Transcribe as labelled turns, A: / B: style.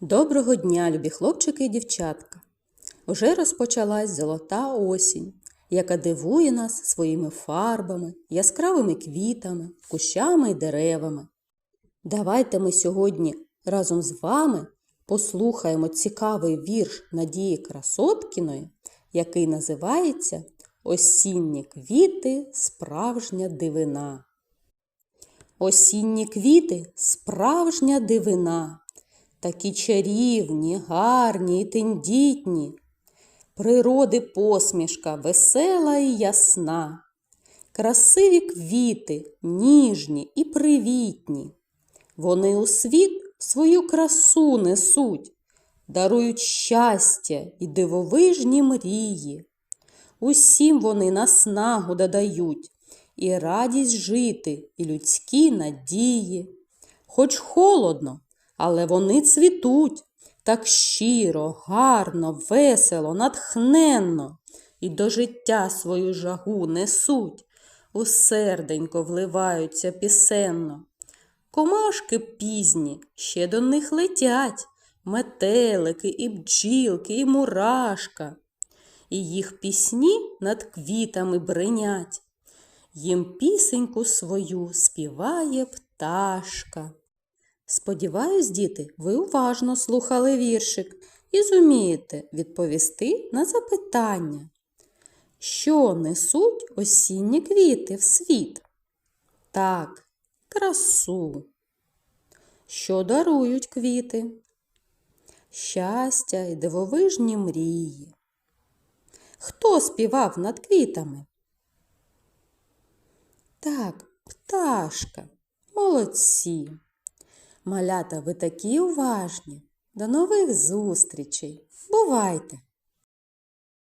A: Доброго дня, любі хлопчики і дівчатка! Уже розпочалась золота осінь, яка дивує нас своїми фарбами, яскравими квітами, кущами й деревами. Давайте ми сьогодні разом з вами послухаємо цікавий вірш Надії Красоткіної, який називається Осінні квіти справжня дивина. Осінні квіти справжня дивина, такі чарівні, гарні і тендітні. Природи посмішка весела і ясна, красиві квіти, ніжні і привітні. Вони у світ свою красу несуть, дарують щастя і дивовижні мрії. Усім вони наснагу додають і радість жити, і людські надії. Хоч холодно, але вони цвітуть так щиро, гарно, весело, натхненно і до життя свою жагу несуть, у серденько вливаються пісенно. Комашки пізні ще до них летять, метелики і бджілки, і мурашка, і їх пісні над квітами бринять. Їм пісеньку свою співає пташка. Сподіваюсь, діти, ви уважно слухали віршик і зумієте відповісти на запитання. Що несуть осінні квіти в світ? Так, красу. Що дарують квіти? Щастя і дивовижні мрії. Хто співав над квітами? Так, пташка. Молодці. Малята, ви такі уважні. До нових зустрічей. Бувайте!